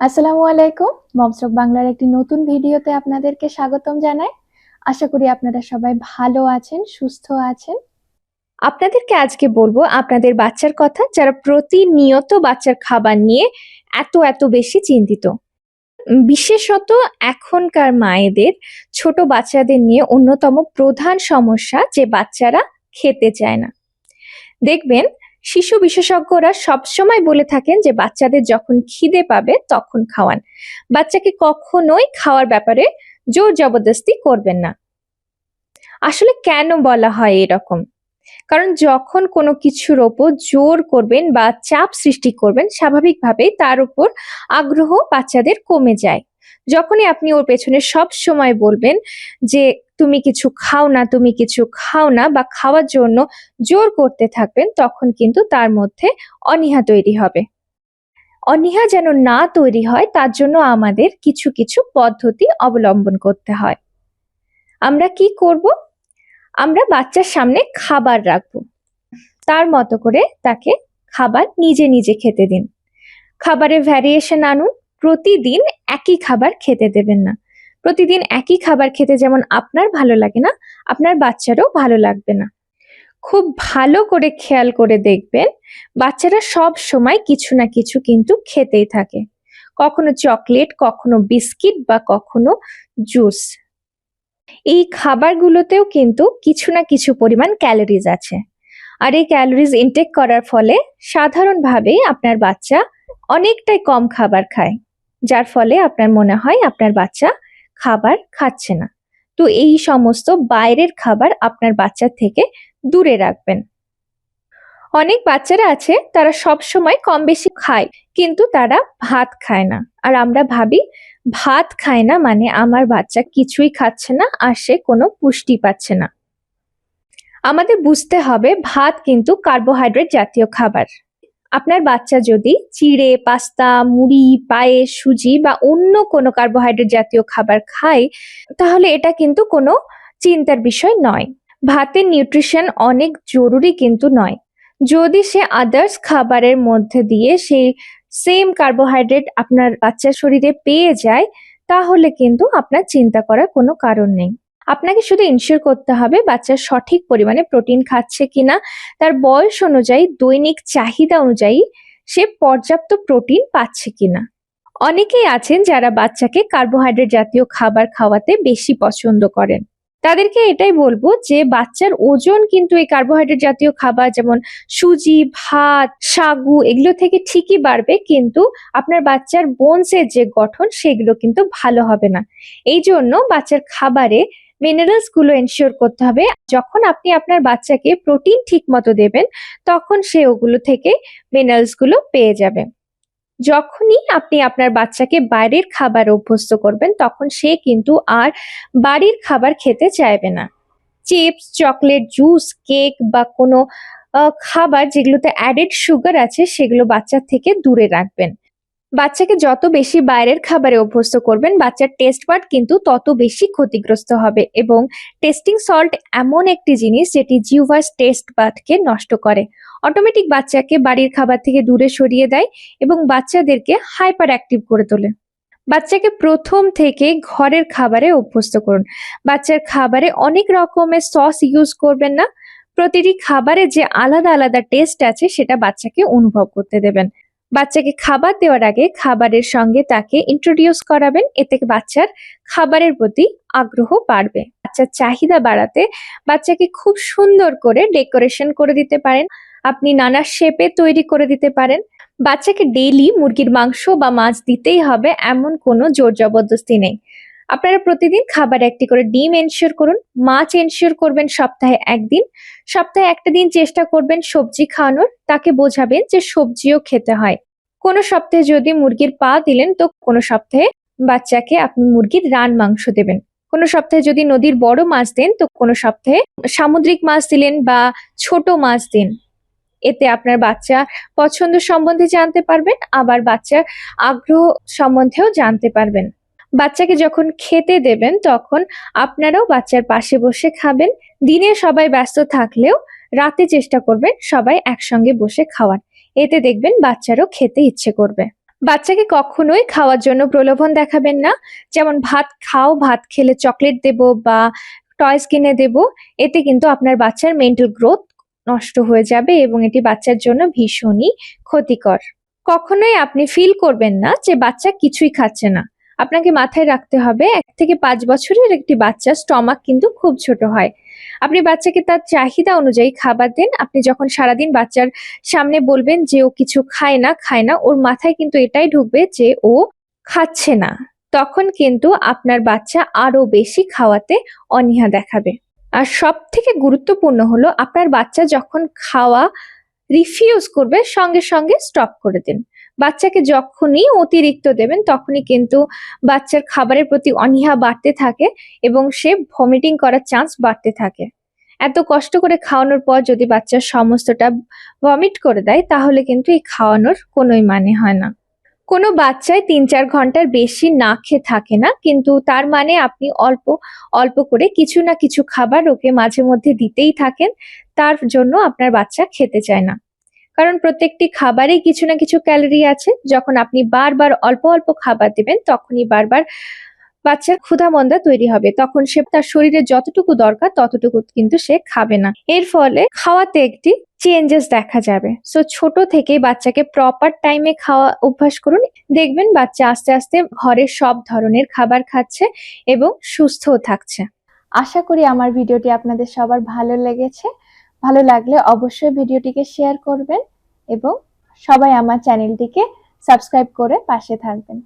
আসসালামু আলাইকুম। মমসক বাংলার একটি নতুন ভিডিওতে আপনাদেরকে স্বাগতম জানাই। আশা করি আপনারা সবাই ভালো আছেন, সুস্থ আছেন। আপনাদেরকে আজকে বলব আপনাদের বাচ্চার কথা, যারা প্রতিনিয়ত বাচ্চার খাবার নিয়ে এত এত বেশি চিন্তিত। বিশেষত এখনকার মায়েদের, ছোট বাচ্চাদের নিয়ে অন্যতম প্রধান সমস্যা যে বাচ্চারা খেতে চায় না। দেখবেন শিশু বিশেষজ্ঞরা সবসময় বলে থাকেন যে বাচ্চাদের যখন খিদে পাবে তখন খাওয়ান। বাচ্চাকে কখনোই খাওয়ার ব্যাপারে জোর জবরদস্তি করবেন না। আসলে কেন বলা হয় এরকম? কারণ যখন কোনো কিছুর ওপর জোর করবেন বা চাপ সৃষ্টি করবেন, স্বাভাবিকভাবেই তার উপর আগ্রহ বাচ্চাদের কমে যায়। যখনই আপনি ওর পেছনে সব সময় বলবেন যে, তুমি কিছু খাও না, তুমি কিছু খাও না বা খাওয়ার জন্য জোর করতে থাকবেন, তখন কিন্তু তার মধ্যে অনীহা তৈরি হবে। অনীহা যেন না তৈরি হয়, তার জন্য আমাদের কিছু কিছু পদ্ধতি অবলম্বন করতে হয়। আমরা কি করব? আমরা বাচ্চার সামনে খাবার রাখব। তার মতো করে তাকে খাবার নিজে নিজে খেতে দিন। খাবারের ভ্যারিয়েশন আনুন। প্রতিদিন একই খাবার খেতে দেবেন না। প্রতিদিন একই খাবার খেতে যেমন আপনার ভালো লাগে না, আপনার বাচ্চারও ভালো লাগবে না। খুব ভালো করে খেয়াল করে দেখবেন, বাচ্চারা সব সময় কিছু না কিছু কিন্তু খেতেই থাকে। কখনো চকলেট, কখনো বিস্কিট বা কখনো জুস। এই খাবারগুলোতেও কিন্তু কিছু না কিছু পরিমাণ ক্যালোরিজ আছে। আর এই ক্যালোরিজ ইনটেক করার ফলে সাধারণভাবেই আপনার বাচ্চা অনেকটাই কম খাবার খায়। যার ফলে আপনার মনে হয় আপনার বাচ্চা খাবার খাচ্ছে না। তো এই সমস্ত বাইরের খাবার আপনার বাচ্চার থেকে দূরে রাখবেন। অনেক বাচ্চারা আছে, তারা সব সময় কম বেশি খায়, কিন্তু তারা ভাত খায় না। আর আমরা ভাবি, ভাত খায় না মানে আমার বাচ্চা কিছুই খাচ্ছে না আর সে কোনো পুষ্টি পাচ্ছে না। আমাদের বুঝতে হবে, ভাত কিন্তু কার্বোহাইড্রেট জাতীয় খাবার। আপনার বাচ্চা যদি চিড়ে, পাস্তা, মুড়ি, পায়েস, সুজি বা অন্য কোনো কার্বোহাইড্রেট জাতীয় খাবার খায়, তাহলে এটা কিন্তু কোনো চিন্তার বিষয় নয়। ভাতের নিউট্রিশন অনেক জরুরি কিন্তু নয়। যদি সে আদার্স খাবারের মধ্যে দিয়ে সেই সেম কার্বোহাইড্রেট আপনার বাচ্চার শরীরে পেয়ে যায়, তাহলে কিন্তু আপনার চিন্তা করার কোনো কারণ নেই। আপনাকে শুধু ইনশিওর করতে হবে বাচ্চা সঠিক পরিমাণে প্রোটিন খাচ্ছে কিনা। তার বয়স অনুযায়ী, দৈনিক চাহিদা অনুযায়ী সে পর্যাপ্ত প্রোটিন পাচ্ছে কিনা। অনেকেই আছেন যারা বাচ্চাকে কার্বোহাইড্রেট জাতীয় খাবার খাওয়াতে বেশি পছন্দ করেন। তাদেরকে এটাই বলব যে, বাচ্চার ওজন কিন্তু এই কার্বোহাইড্রেট জাতীয় খাবার যেমন সুজি, ভাত, সাগু, এগুলো থেকে ঠিকই বাড়বে, কিন্তু আপনার বাচ্চার বোনসের যে গঠন, সেগুলো কিন্তু ভালো হবে না। এই জন্য বাচ্চার খাবারে মিনারেলসগুলো এনশিওর করতে হবে। যখন আপনি আপনার বাচ্চাকে প্রোটিন ঠিক মতো দেবেন, তখন সে ওগুলো থেকে মিনারেলসগুলো পেয়ে যাবে। যখনই আপনি আপনার বাচ্চাকে বাইরের খাবার অভ্যস্ত করবেন, তখন সে কিন্তু আর বাড়ির খাবার খেতে চাইবে না। চিপস চকলেট জুস কেক বা কোনো খাবার যেগুলোতে অ্যাডেড সুগার আছে, সেগুলো বাচ্চার থেকে দূরে রাখবেন। বাচ্চাকে যত বেশি বাইরের খাবারে অভ্যস্ত করবেন, বাচ্চার টেস্ট বাড কিন্তু তত বেশি ক্ষতিগ্রস্ত হবে এবং টেস্টিং সল্ট এমন একটি জিনিস যেটি জিউভাস টেস্ট বাডকে নষ্ট করে। অটোমেটিক বাচ্চাকে বাড়ির খাবার থেকে দূরে সরিয়ে দেয় এবং বাচ্চাদেরকে হাইপার অ্যাক্টিভ করে তোলে। বাচ্চাকে প্রথম থেকে ঘরের খাবারে অভ্যস্ত করুন। বাচ্চার খাবারে অনেক রকমের সস ইউজ করবেন না। প্রতিটি খাবারে যে আলাদা আলাদা টেস্ট আছে সেটা বাচ্চাকে অনুভব করতে দেবেন। বাচ্চাকে খাবার দেওয়ার আগে খাবারের সঙ্গে তাকে ইন্ট্রোডিউস করাবেন। এতে বাচ্চার খাবারের প্রতি আগ্রহ বাড়বে। বাচ্চার চাহিদা বাড়াতে বাচ্চাকে খুব সুন্দর করে ডেকোরেশন করে দিতে পারেন। আপনি নানা শেপে তৈরি করে দিতে পারেন। বাচ্চাকে ডেইলি মুরগির মাংস বা মাছ দিতেই হবে, এমন কোনো জোর জবরদস্তি নেই। আপনারা প্রতিদিন খাবার একটি করে ডিম এনশিওর করুন, মাছ এনশিওর করবেন সপ্তাহে একদিন। সপ্তাহে একটা দিন চেষ্টা করবেন সবজি খাওয়ানোর। তাকে বোঝাবেন যে সবজিও খেতে হয়। কোনো সপ্তাহে যদি মুরগির পা দিলেন, তো কোনো সপ্তাহে বাচ্চাকে আপনি মুরগির রান মাংস দেবেন। কোনো সপ্তাহে যদি নদীর বড় মাছ দেন, তো কোনো সপ্তাহে সামুদ্রিক মাছ দিলেন বা ছোট মাছ দিন। এতে আপনার বাচ্চা পছন্দ সম্বন্ধে জানতে পারবেন, আবার বাচ্চার আগ্রহ সম্বন্ধেও জানতে পারবেন। বাচ্চাকে যখন খেতে দেবেন, তখন আপনারাও বাচ্চার পাশে বসে খাবেন। দিনে সবাই ব্যস্ত থাকলেও রাতে চেষ্টা করবেন সবাই একসঙ্গে বসে খাওয়ার। এতে দেখবেন বাচ্চারও খেতে ইচ্ছে করবে। বাচ্চাকে কখনোই খাওয়ার জন্য প্রলোভন দেখাবেন না। যেমন ভাত খাও, ভাত খেলে চকলেট দেব বা টয়স কিনে দেব, এতে কিন্তু আপনার বাচ্চার মেন্টাল গ্রোথ নষ্ট হয়ে যাবে এবং এটি বাচ্চার জন্য ভীষণই ক্ষতিকর। কখনোই আপনি ফিল করবেন না যে বাচ্চা কিছুই খাচ্ছে না। আপনাকে মাথায় রাখতে হবে, এক থেকে পাঁচ বছরের একটি বাচ্চার স্টমাক কিন্তু খুব ছোট হয়। আপনি বাচ্চাকে তার চাহিদা অনুযায়ী খাবার দেন, আপনি যখন সারাদিন বাচ্চার সামনে বলবেন যে ও কিছু খায় না খায় না, ওর মাথায় কিন্তু এটাই ঢুকবে যে ও খাচ্ছে না। তখন কিন্তু আপনার বাচ্চা আরও বেশি খাওয়াতে অনীহা দেখাবে। আর সব থেকে গুরুত্বপূর্ণ হলো, আপনার বাচ্চা যখন খাওয়া রিফিউজ করবে, সঙ্গে সঙ্গে স্টপ করে দিন। বাচ্চাকে যখনই অতিরিক্ত দেবেন, তখনই কিন্তু বাচ্চার খাবারের প্রতি অনীহা বাড়তে থাকে এবং সে ভমিটিং করার চান্স বাড়তে থাকে। এত কষ্ট করে খাওয়ানোর পর যদি বাচ্চা সমস্তটা ভমিট করে দেয়, তাহলে কিন্তু এই খাওয়ানোর কোনোই মানে হয় না। কোনো বাচ্চায় তিন চার ঘণ্টার বেশি না খেয়ে থাকে না, কিন্তু তার মানে আপনি অল্প অল্প করে কিছু না কিছু খাবার ওকে মাঝে মধ্যে দিতেই থাকেন, তার জন্য আপনার বাচ্চা খেতে চায় না। কারণ প্রত্যেকটি খাবারেই কিছু না কিছু ক্যালোরি আছে, যখন আপনি বারবার অল্প অল্প খাবার দেবেন, তখনই বারবার বাচ্চার ক্ষুধামন্দা তৈরি হবে। তখন সে তার শরীরে যতটুকু দরকার ততটুকু কিন্তু সে খাবে না। এর ফলে খাওয়াতে একটি চেঞ্জেস দেখা যাবে। সো ছোট থেকেই বাচ্চাকে প্রপার টাইমে খাওয়া অভ্যাস করুন। দেখবেন বাচ্চা আস্তে আস্তে ঘরের সব ধরনের খাবার খাচ্ছে এবং সুস্থও থাকছে। আশা করি আমার ভিডিওটি আপনাদের সবার ভালো লেগেছে। ভালো লাগলে অবশ্যই ভিডিওটিকে শেয়ার করবেন এবং সবাই আমার চ্যানেলটিকে সাবস্ক্রাইব করে পাশে থাকবেন।